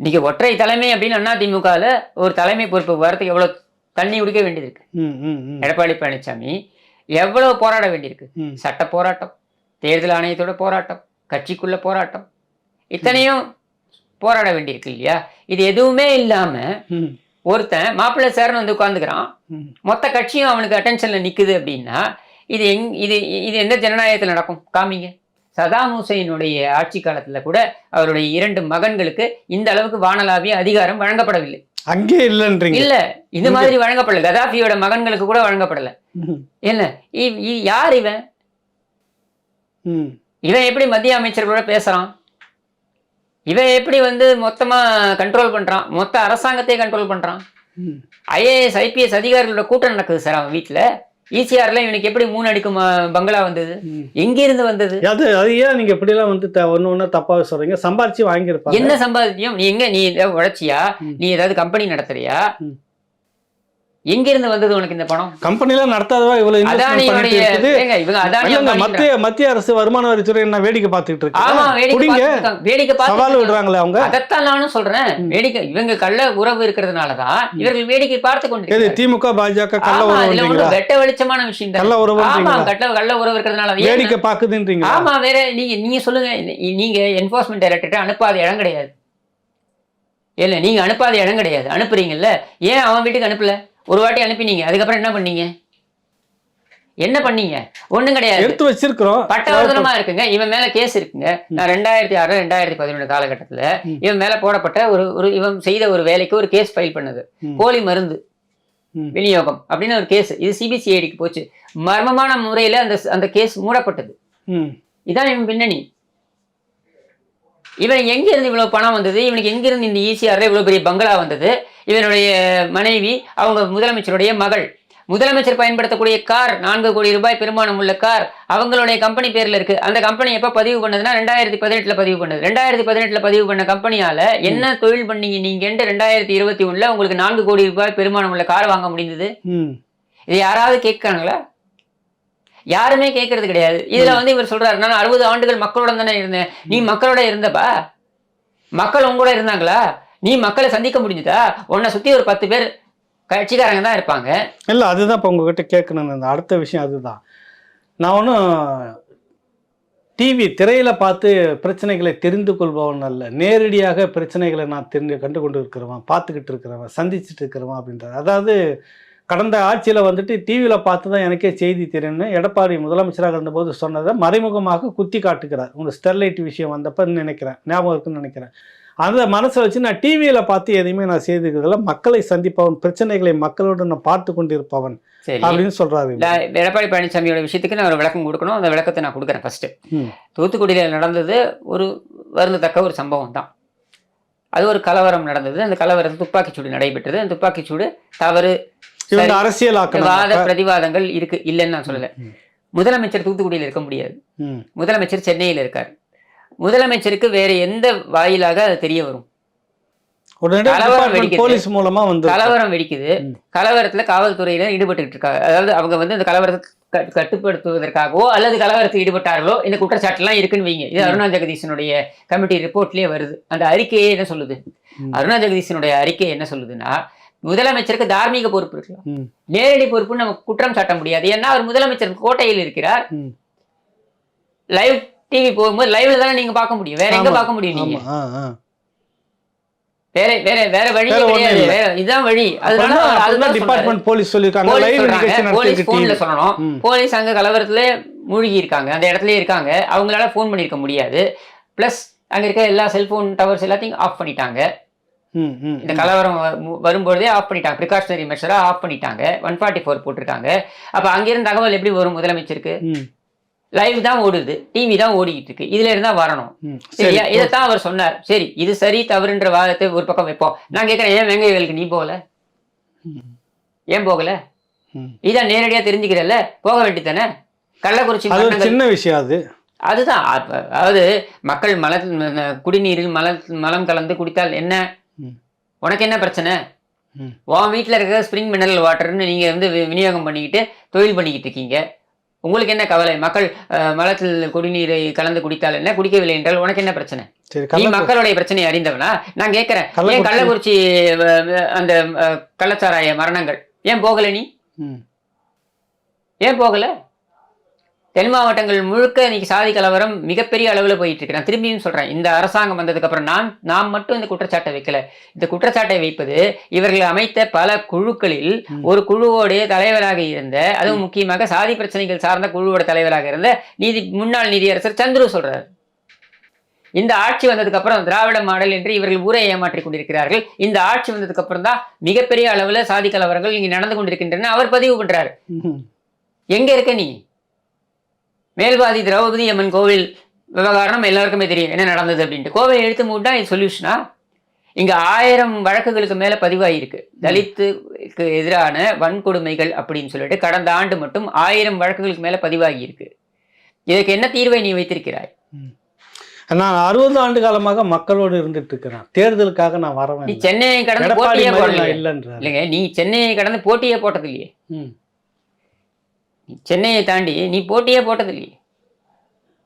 இன்னைக்கு ஒற்றை தலைமை அப்படின்னு அதிமுகவில் ஒரு தலைமை பொறுப்பு வரதுக்கு எவ்வளோ தண்ணி குடிக்க வேண்டியது இருக்கு ம் ம் ம். எடப்பாடி பழனிசாமி எவ்வளவு போராட வேண்டியிருக்கு. சட்ட போராட்டம் தேர்தல் ஆணையத்தோட போராட்டம் கட்சிக்குள்ள போராட்டம் இத்தனையும் போராட வேண்டியிருக்கு இல்லையா? இது எதுவுமே இல்லாம ம். ஒருத்தன் மாப்பிள்ளை சார்னு வந்து உட்காந்துக்கிறான் மொத்த கட்சியும் அவனுக்கு அட்டென்ஷன்ல நிக்குது அப்படின்னா இது எங் இது இது எந்த ஜனநாயகத்தில் நடக்கும்? காமிங்க. சதாம் ஹுசைனுடைய ஆட்சி காலத்துல கூட அவருடைய இரண்டு மகன்களுக்கு இந்த அளவுக்கு வானளாவிய அதிகாரம் வழங்கப்படவில்லை. அங்கே இல்லைன்றீங்க. இல்ல இந்த மாதிரி வழங்கப்படல. கதாஃபியோட மகன்களுக்கு கூட வழங்கப்படல. என்ன? யார் இவன்? இவன் எப்படி மத்திய அமைச்சர்களோட பேசுறான்? இவன் எப்படி வந்து மொத்தமா கண்ட்ரோல் பண்றான்? மொத்த அரசாங்கத்தையே கண்ட்ரோல் பண்றான்? ஐஏஎஸ் ஐபிஎஸ் அதிகாரிகளோட கூட்டம் நடக்குது சார் அவன் வீட்டுல ஈசிஆர்ல இவனுக்கு எப்படி மூணு அடிக்கும் பங்களா வந்தது? ம். எங்கிருந்து வந்தது? அது அது ஏன் நீங்க இப்படிலாம் வந்து த- ஒண்ணு ஒண்ணு தப்பாக சொல்றீங்க? சம்பாரிச்சு வாங்கியிருப்பாங்க. என்ன சம்பாதித்தியம் நீ எங்க நீ ஏதாவது உழைச்சியா. நீ ஏதாவது கம்பெனி நடத்துறியா? ம். எங்கிருந்து வந்தது உனக்கு இந்த பணம்? கம்பெனிலாம் நடத்தாதவா இவ்வளவு இவங்க மத்திய மத்திய அரசு வருமான வரித்துறை என்ன வேடிக்கை பார்த்துட்டு ஆமா இருக்கு வேடிக்கை சவால் விடுறாங்களே அவங்க? அதைத்தான் நானும் சொல்றேன். வேடிக்கை இவங்க கள்ள உறவு இருக்கிறதுனாலதான் இவர்கள் வேடிக்கை பார்த்து கொண்டு திமுக பாஜக கள்ள ஆமா உறவு வெட்ட வெளிச்சமான விஷயம் கள்ள ஆமா உறவுன்றீங்களா கட்ட கள்ள உறவு இருக்கிறதுனால வேடிக்கை பாக்குதுன்றீங்களா ஆமா வேற நீங்க நீங்க சொல்லுங்க. நீங்க என்போர்ஸ்மெண்ட் டைரக்டர் அனுப்பாத இடம் கிடையாது. இல்ல நீங்க அனுப்பாத இடம் கிடையாது. அனுப்புறீங்கல்ல. ஏன் அவன் வீட்டுக்கு அனுப்பல? ஒரு வாட்டி அனுப்பினீங்க. அதுக்கப்புறம் என்ன பண்ணீங்க? என்ன பண்ணீங்க? ஒண்ணும் கிடையாது. எடுத்து வச்சிருக்கிறோம். பட்டவர்தனமா இருக்குங்க. இவன் மேல கேஸ் இருக்குங்க. நான் ரெண்டாயிரத்தி ஆறு ரெண்டாயிரத்தி பதினொன்று காலகட்டத்துல. இவன் மேல போடப்பட்ட ஒரு ஒரு இவன் செய்த ஒரு வேலைக்கு ஒரு கேஸ் ஃபைல் பண்ணது. போலி மருந்து. விநியோகம் அப்படின்னு ஒரு கேஸ் இது சிபிசிஐடிக்கு போச்சு. மர்மமான முறையில அந்த அந்த கேஸ் மூடப்பட்டது. இதான் இவன் பின்னணி. இவன் எங்க இருந்து இவ்வளவு பணம் வந்தது? இவனுக்கு எங்க இருந்து இந்த ஈசிஆர்ல இவ்வளவு பெரிய பங்களா வந்தது? இவனுடைய மனைவி அவங்க முதலமைச்சருடைய மகள். முதலமைச்சர் பயன்படுத்தக்கூடிய கார் நான்கு கோடி ரூபாய் பெருமானம் உள்ள கார் அவங்களுடைய கம்பெனி பேர்ல இருக்கு. அந்த கம்பெனி எப்ப பதிவு பண்ணதுன்னா ரெண்டாயிரத்தி பதினெட்டுல பதிவு பண்ணது. ரெண்டாயிரத்தி பதினெட்டுல பதிவு பண்ண கம்பெனியால என்ன தொழில் பண்ணீங்க நீங்க ரெண்டாயிரத்தி இருபத்தி ஒண்ணுல உங்களுக்கு நான்கு கோடி ரூபாய் பெருமானம் உள்ள கார் வாங்க முடிந்தது? இது யாராவது கேட்கறாங்களா? யாருமே கேட்கறது கிடையாது. இதுல வந்து இவர் சொல்றாரு நான் அறுபது ஆண்டுகள் மக்களோட தானே இருந்தேன். நீ மக்களோட இருந்தப்பா. மக்கள் உங்க கூட இருந்தாங்களா? நீ மக்களை சந்திக்க முடிஞ்சுதா? உன்னை சுத்தி ஒரு பத்து பேர் கட்சிக்காரங்க தான் இருப்பாங்க. இல்லை அதுதான் இப்போ உங்ககிட்ட கேட்கணும்னு. அடுத்த விஷயம் அதுதான். நான் ஒன்றும் டிவி திரையில பார்த்து பிரச்சனைகளை தெரிந்து கொள்பவன் அல்ல. நேரடியாக பிரச்சனைகளை நான் தெரிந்து கண்டு கொண்டு இருக்கிறவன் பார்த்துக்கிட்டு இருக்கிறவன் சந்திச்சுட்டு இருக்கிறவன் அப்படின்றது அதாவது கடந்த ஆட்சியில் வந்துட்டு டிவியில் பார்த்து தான் எனக்கே செய்தி தெரியும்னு எடப்பாடி முதலமைச்சராக இருந்தபோது சொன்னதை மறைமுகமாக குத்தி காட்டுகிறார். உங்கள் ஸ்டெர்லைட் விஷயம் வந்தப்ப நினைக்கிறேன் ஞாபகம் இருக்குன்னு நினைக்கிறேன். அந்த மனசை வச்சு நான் டிவியில் பார்த்து எதையுமே நான் செய்துக்கிறதுல மக்களை சந்திப்பவன் பிரச்சனைகளை மக்களோடு நான் பார்த்து கொண்டிருப்பவன் அப்படின்னு சொல்றாரு எடப்பாடி பழனிசாமியோட விஷயத்துக்கு நான் ஒரு விளக்கம் கொடுக்கணும். அந்த விளக்கத்தை நான் கொடுக்குறேன் ஃபர்ஸ்ட். தூத்துக்குடியில நடந்தது ஒரு வருந்தத்தக்க ஒரு சம்பவம் தான். அது ஒரு கலவரம் நடந்தது. அந்த கலவரத்தில் துப்பாக்கிச்சூடு நடைபெற்றது. அந்த துப்பாக்கிச்சூடு தவறு இவங்க சரி. அரசியல் வாத ஆக்கணும் பிரதிவாதங்கள் இருக்கு இல்லைன்னு நான் சொல்லல. முதலமைச்சர் தூத்துக்குடியில் இருக்க முடியாது. முதலமைச்சர் சென்னையில் இருக்கார் முதலமைச்சருக்கு வேற எந்த வாயிலாக அது தெரிய வரும். போலீஸ் மூலமா வந்து கலவரம் வெடிக்குது. கலவரத்துல காவல்துறையினர் ஈடுபட்டு இருக்காங்க அதாவது அவங்க வந்து இந்த கலவரத்தை கட்டுப்படுத்துவதற்காகவோ அல்லது கலவரத்தில் ஈடுபட்டார்களோ இந்த குற்றச்சாட்டுலாம் இருக்குன்னு வைங்க இது. அருணா ஜெகதீசனுடைய கமிட்டி ரிப்போர்ட்லயே வருது அந்த அறிக்கையே என்ன சொல்லுது. அருணா ஜெகதீசனுடைய அறிக்கை என்ன சொல்லுதுன்னா முதலமைச்சருக்கு தார்மீக பொறுப்பு இருக்கலாம். நேரடி பொறுப்புன்னு நம்ம குற்றம் சாட்ட முடியாது ஏன்னா அவர் முதலமைச்சர் கோட்டையில் இருக்கிறார். லைவ் டிவி போகும்போது லைவ்ல தானே நீங்க பார்க்க முடியும் வேற எங்க. பார்க்க முடியும் நீங்க. வேற வேற வேற வழி கிடையாது. வேற இதுதான் வழி அதனால அதுதான். டிபார்ட்மெண்ட் போலீஸ் சொல்லியிருக்காங்க போலீஸ் லைவ் நிகழ்ச்சி போலீஸ் போன்ல. சொல்லணும். போலீஸ் அங்க கலவரத்துல மூழ்கி இருக்காங்க அந்த இடத்துலயே இருக்காங்க அவங்களால ஃபோன் பண்ணிருக்க முடியாது பிளஸ் அங்க இருக்க எல்லா செல்போன் டவர்ஸ் எல்லாத்தையும் ஆஃப் பண்ணிட்டாங்க இந்த. கலவரம் வ- மு- வரும்பொழுதே ஆஃப் பண்ணிட்டாங்க. ப்ரிகாஷனரி மெஷரா ஆஃப் பண்ணிட்டாங்க. ஒன் ஃபார்ட்டி ஃபோர் போட்டிருக்காங்க. அப்ப அங்கிருந்து தகவல் எப்படி வரும் முதலமைச்சருக்கு? லைவ் தான் ஓடுது. டிவி தான் ஓடிக்கிட்டு இருக்கு இதுல இருந்தா வரணும். சரியா இதைத்தான் அவர் சொன்னார். சரி இது சரி தவறுன்ற வாதத்தை ஒரு பக்கம் வைப்போம். நான் கேட்கறேன் ஏன் வெங்கை வேலுக்கு நீ போகல. ஏன் போகல. இதான் நேரடியா தெரிஞ்சுக்கிறல்ல? போக வேண்டியதானே கள்ளக்குறிச்சி சின்ன விஷயம் அது. அதுதான். அதாவது மக்கள் மல குடிநீரில் மல மலம் கலந்து குடித்தால் என்ன. உனக்கு என்ன பிரச்சனை. உன் வீட்டில் இருக்கிற ஸ்ப்ரிங் மினரல் வாட்டர்னு நீங்க வந்து விநியோகம் பண்ணிக்கிட்டு தொழில் பண்ணிக்கிட்டு இருக்கீங்க. உங்களுக்கு என்ன கவலை? மக்கள் மலத்தில் குடிநீரை கலந்து குடித்தால் என்ன? குடிக்கவில்லை என்றால் உனக்கு என்ன பிரச்சனை? நீ மக்களுடைய பிரச்சனையை அறிந்தவனா? நான் கேட்கிறேன். ஏன் கள்ளக்குறிச்சி- அந்த கள்ளச்சாராய மரணங்கள்? ஏன் போகல நீ. ஏன் போகல? தென் மாவட்டங்கள் முழுக்க இன்னைக்கு சாதி கலவரம் மிகப்பெரிய அளவில் போயிட்டு இருக்கு. நான் திரும்பியும் சொல்றேன். இந்த அரசாங்கம் வந்ததுக்கு அப்புறம் நான் நாம் மட்டும் இந்த குற்றச்சாட்டை வைக்கல. இந்த குற்றச்சாட்டை வைப்பது இவர்கள் அமைத்த பல குழுக்களில். ஒரு குழுவோடைய தலைவராக இருந்த அதுவும் முக்கியமாக சாதி பிரச்சனைகள் சார்ந்த குழுவோட தலைவராக இருந்த நீதி முன்னாள் நீதியரசர் சந்துரு சொல்றார். இந்த ஆட்சி வந்ததுக்கு அப்புறம் திராவிட மாடல் என்று இவர்கள் ஊரை ஏமாற்றிக் கொண்டிருக்கிறார்கள். இந்த ஆட்சி வந்ததுக்கு அப்புறம் தான் மிகப்பெரிய அளவில் சாதி கலவரங்கள் இங்கே நடந்து கொண்டிருக்கின்றன. அவர் பதிவு பண்றாரு. எங்க இருக்க நீ? மேல்வாதி திரௌபதி அம்மன் கோவில் விவகாரம் எல்லாருக்குமே தெரியும். என்ன நடந்தது அப்படின்ட்டு. கோவில் எழுத்து மூட்டா இது சொல்யூஷனா இங்க ஆயிரம் வழக்குகளுக்கு மேல பதிவாயிருக்கு. தலித்துக்கு எதிரான வன்கொடுமைகள் அப்படின்னு சொல்லிட்டு கடந்த ஆண்டு மட்டும் ஆயிரம் வழக்குகளுக்கு மேல பதிவாகி இருக்கு இதுக்கு என்ன தீர்வை நீ வைத்திருக்கிறாய்? நான் அறுபது ஆண்டு காலமாக மக்களோடு இருந்துட்டு இருக்கிறேன் தேர்தலுக்காக நான் நீ வரவேன் சென்னையை கடந்து போட்டியே இல்லைன்றார். இல்லைங்க நீ சென்னையை கடந்து போட்டியே போட்டது இல்லையே. நீ சென்னையை தாண்டி நீ போட்டியே போட்டது இல்லையே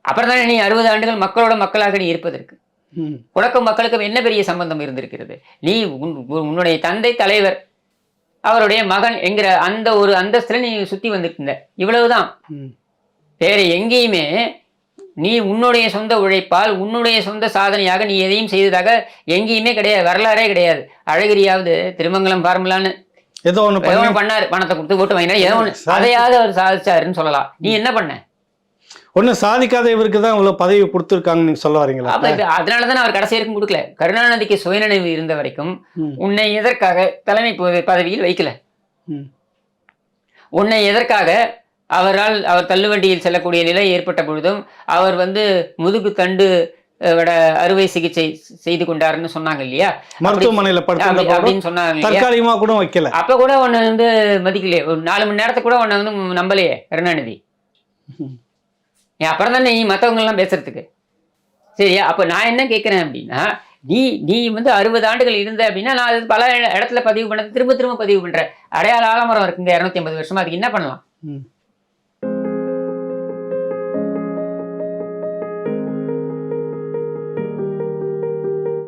அப்புறம் தானே நீ அறுபது ஆண்டுகள் மக்களோட மக்களாக நீ இருப்பதற்கு. ம். உனக்கும் மக்களுக்கும் என்ன பெரிய சம்பந்தம் இருந்திருக்கிறது? நீ உன்- உன்னுடைய தந்தை தலைவர் அவருடைய மகன் என்கிற அந்த ஒரு அந்தஸ்துல நீ சுத்தி வந்துட்டு இருந்த இவ்வளவுதான். வேற எங்கேயுமே நீ உன்னுடைய சொந்த உழைப்பால் உன்னுடைய சொந்த சாதனையாக நீ எதையும் செய்ததாக எங்கேயுமே கிடையாது வரலாறே கிடையாது. அழகிரியாவது திருமங்கலம் ஃபார்முலான்னு ஏதோ ஒண்ணு பண்ணாரு பணத்தை கொடுத்து ஓட்டு வாங்கினா ஏதோ சாதிச்சு- அதையாவது அவர் சாதிச்சாருன்னு சொல்லலாம். நீ என்ன பண்ண? ஒன்றும் சாதிக்காத இவருக்கு தான் இவ்வளவு பதவி கொடுத்துருக்காங்கன்னு நீங்க சொல்ல வரீங்களா? அப்ப இப்ப அதனாலதான் அவர் கடைசி வரைக்கும் கொடுக்கல. கருணாநிதிக்கு சுயநினைவு இருந்த வரைக்கும். உன்னை எதற்காக தலைமை பதவியில் வைக்கல. உன்னை எதற்காக அவரால் அவர் தள்ளுவண்டியில் செல்லக்கூடிய நிலை ஏற்பட்ட பொழுதும் அவர் வந்து முதுகு தண்டு அறுவை சிகிச்சை செய்து கொண்டாருன்னு சொன்னாங்க இல்லையா? மருத்துவமனையில அப்படின்னு சொன்னாங்க தற்காலிகமா கூட வைக்கல. அப்ப கூட உன்னை வந்து மதிக்கலையே. ஒரு நாலு மணி நேரத்துக்கு கூட உன்னை வந்து நம்பலையே கருணாநிதி. அப்புறம் தானே நீ மத்தவங்க எல்லாம் பேசுறதுக்கு? சரியா? அப்ப நான் என்ன கேட்கிறேன் அப்படின்னா நீ நீ வந்து அறுபது ஆண்டுகள் இருந்த அப்படின்னா நான் அது பல இடத்துல பதிவு பண்ணது திரும்ப திரும்ப பதிவு பண்றேன். அடையாள ஆலமரம் இருக்குங்க இரநூத்தி ஐம்பது வருஷமா. அதுக்கு என்ன பண்ணலாம்?